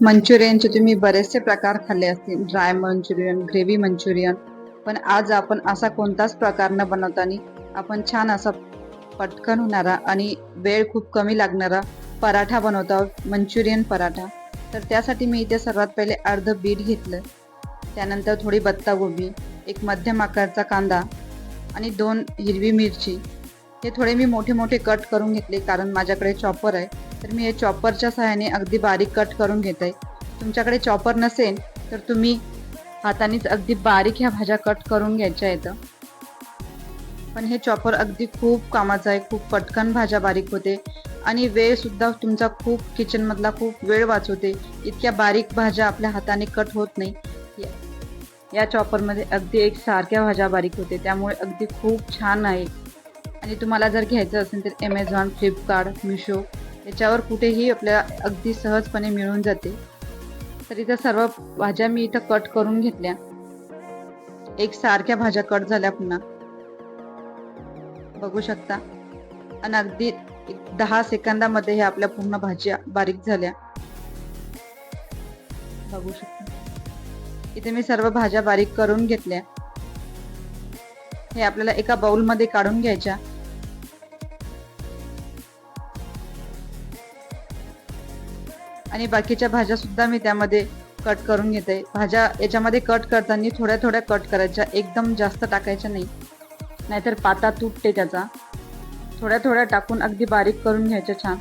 मंचुरियनचे तुम्ही बरेचसे प्रकार खाल्ले असतील. Dry Manchurian gravy Manchurian. पण आज आपण असा कोणताच प्रकार न बनवताना आपण छान असा पटकन होणारा आणि वेळ खूप कमी लागणारा पराठा बनवतो आहोत. मंचुरियन पराठा. तर त्यासाठी मी इथे सर्वात पहिले अर्ध बीट घेतलं. त्यानंतर थोडी बत्तागोबी एक मध्यम आकारचा कांदा आणि दोन हिरवी मिरची. हे थोडे मी मोठे मोठे कट करून घेतले कारण माझ्याकडे चॉपर आहे. तर मी हे चॉपरच्या सहाय्याने अगदी बारीक कट करून घेत आहे. तुमच्याकडे चॉपर नसेल तर तुम्ही हातानेच अगदी बारीक ह्या भाज्या कट करून घ्यायच्या आहेत. पण हे चॉपर अगदी खूप कामाचं आहे खूप पटकन भाज्या बारीक होते. आणि वेळसुद्धा तुमचा खूप किचनमधला खूप वेळ वाचवते. इतक्या बारीक भाज्या आपल्या हाताने कट होत नाही. या- या चॉपरमध्ये अगदी एक सारख्या भाज्या बारीक होते. त्यामुळे अगदी खूप छान आहे. आणि तुम्हाला जर घ्यायचं असेल तर ॲमेझॉन फ्लिपकार्ट मिशो याच्यावर कुठेही आपल्याला अगदी सहजपणे मिळून जाते. तर इथं सर्व भाज्या मी इथं कट करून घेतल्या. एक सारख्या भाज्या कट झाल्या पुन्हा. बघू शकता. आणि अगदी दहा सेकंदामध्ये हे आपल्या पूर्ण भाज्या बारीक झाल्या. बघू शकता. इथे मी सर्व भाज्या बारीक करून घेतल्या. हे आपल्याला एका बाउलमध्ये काढून घ्यायच्या. आणि बाकीच्या भाज्या सुद्धा मी त्यामध्ये कट करून घेते. भाज्या याच्यामध्ये कट करताना थोड्या थोड्या कट करायच्या. एकदम जास्त टाकायच्या नाही. नाहीतर पाता तुटते त्याचा. थोड्या थोड्या टाकून अगदी बारीक करून घ्यायच्या छान.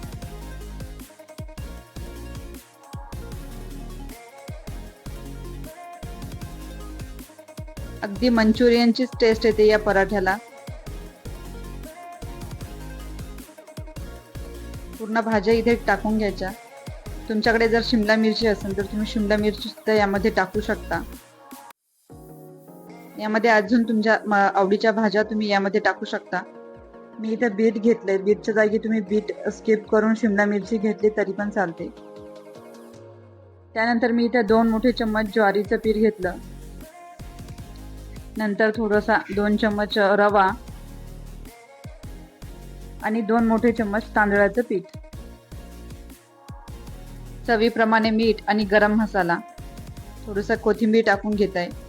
अगदी मंचुरियनचीच टेस्ट येते या पराठ्याला. पूर्ण भाज्या इथे टाकून घ्यायच्या. तुमच्याकडे जर शिमला मिरची असेल तर तुम्ही शिमला मिरची सुद्धा यामध्ये टाकू शकता. यामध्ये अजून तुमच्या आवडीच्या भाज्या तुम्ही यामध्ये टाकू शकता. मी इथे बीट घेतलंय. बीटच्या जागी तुम्ही बीट स्किप करून शिमला मिरची घेतली तरी पण चालते. त्यानंतर मी इथं दोन मोठे चम्मच ज्वारीचं पीठ घेतलं. नंतर थोडासा दोन चम्मच रवा आणि दोन मोठे चम्मच तांदळाचं पीठ. चवीप्रमाणे मीठ आणि गरम मसाला. थोडस कोथिंबीर टाकून घेत आहे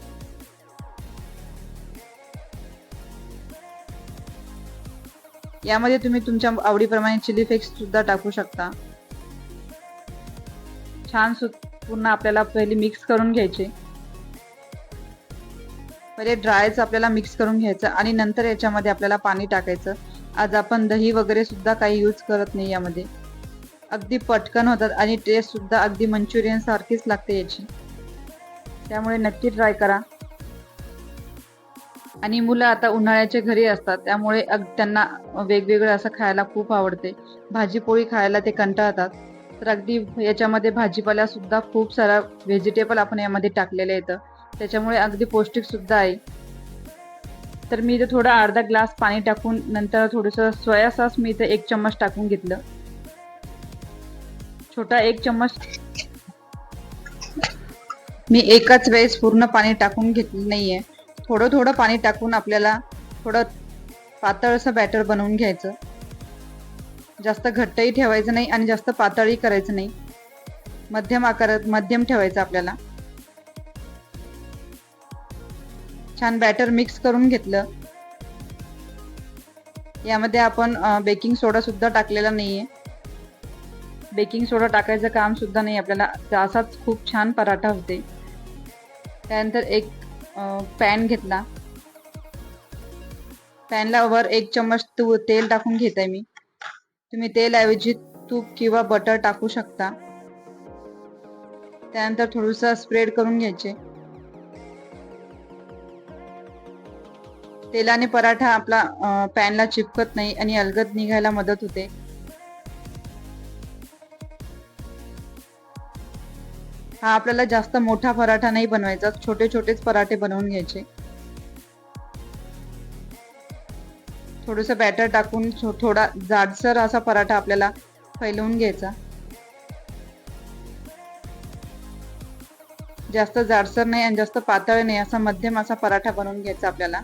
यामध्ये तुम्ही तुमच्या आवडीप्रमाणे चिली फ्लेक्स सुद्धा टाकू शकता. छान पूर्ण आपल्याला पहिले मिक्स करून घ्यायचे. पहिले ड्रायच आपल्याला मिक्स करून घ्यायचं आणि नंतर याच्यामध्ये आपल्याला पाणी टाकायचं. आज आपण दही वगैरे सुद्धा काही यूज करत नाही यामध्ये. अगदी पटकन होतात आणि टेस्ट सुद्धा अगदी मंचुरियन सारखीच लागते याची. त्यामुळे नक्की ट्राय करा. आणि मुलं आता उन्हाळ्याच्या घरी असतात त्यामुळे अग त्यांना वेगवेगळं असं खायला खूप आवडते. भाजीपोळी खायला ते कंटाळतात. तर अगदी याच्यामध्ये भाजीपाला सुद्धा खूप सारा व्हेजिटेबल आपण यामध्ये टाकलेलं येतं त्याच्यामुळे अगदी पौष्टिक सुद्धा आहे. तर मी इथे थोडा अर्धा ग्लास पाणी टाकून नंतर थोडंसं सोया सॉस मी इथे एक चम्मच टाकून घेतलं. छोटा एक चम्मच. मी एकाच वेळेस पूर्ण पाणी टाकून घेतलं नाहीये. थोडं थोडं पाणी टाकून आपल्याला थोडं पातळसं बॅटर बनवून घ्यायचं. जास्त घट्टही ठेवायचं नाही आणि जास्त पातळही करायचं नाही. मध्यम आकारात मध्यम ठेवायचं आपल्याला. छान बॅटर मिक्स करून घेतलं. यामध्ये आपण बेकिंग सोडा सुद्धा टाकलेला नाहीये. बेकिंग सोडा टाकायचं काम सुद्धा नाही आपल्याला तर असाच खूप छान पराठा होते. त्यानंतर एक पॅन घेतला. पॅनला वर एक चम्मच तू तेल टाकून घेत आहे मी. तुम्ही तेलऐवजी तूप किंवा बटर टाकू शकता. त्यानंतर थोडस स्प्रेड करून घ्यायचे. तेलाने पराठा आपला पॅनला चिपकत नाही आणि अलगद निघायला मदत होते. हा आपल्याला जास्त मोठा पराठा नाही बनवायचा छोटे छोटेच पराठे बनवून घ्यायचे. थोडस बॅटर टाकून थोडा जाडसर असा पराठा आपल्याला फैलवून घ्यायचा. जास्त जाडसर नाही आणि जास्त पातळ नाही असा मध्यम असा पराठा बनवून घ्यायचा आपल्याला.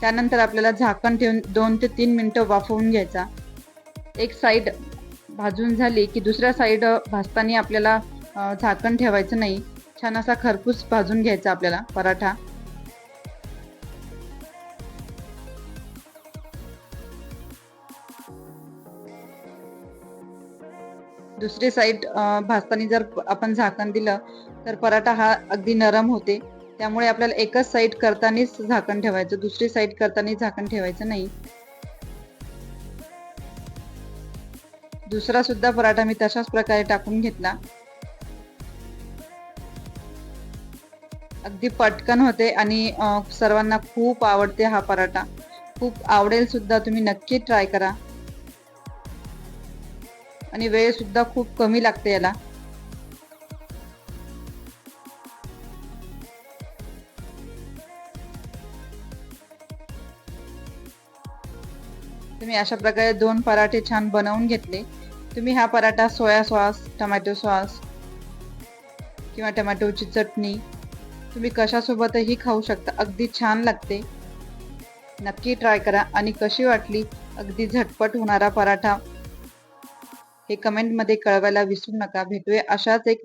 त्यानंतर आपल्याला झाकण ठेवून दोन ते तीन मिनिटं वाफवून घ्यायचा. एक साईड भाजून झाली की दुसऱ्या साईड भाजताना आपल्याला झाकण ठेवायचं नाही. छान असा खरपूस भाजून घ्यायचा आपल्याला पराठा. दुसरी साईड भाजताना जर आपण झाकण दिलं तर पराठा हा अगदी नरम होते. त्यामुळे आपल्याला एकच साईड करतानाच झाकण ठेवायचं दुसरी साईड करताना झाकण ठेवायचं नाही. दुसरा सुद्धा पराठा मी तशाच प्रकारे टाकून घेतला. अगदी पटकन होते आणि सर्वांना खूप आवडते हा पराठा. खूप आवडेल सुद्धा तुम्ही नक्की ट्राय करा. आणि वेळ सुद्धा खूप कमी लागते याला. तुम्ही अशा प्रकारे दोन पराठे छान बनवून घेतले. तुम्ही हा paratha soya sauce tomato sauce किंवा टमॅटोची चटणी तुम्ही कशासोबतही खाऊ शकता. अगदी छान लागते. नक्की ट्राय करा आणि कशी वाटली? अगदी झटपट होणारा पराठा. हे कमेंटमध्ये कळवायला विसरू नका. भेटूया अशाच एक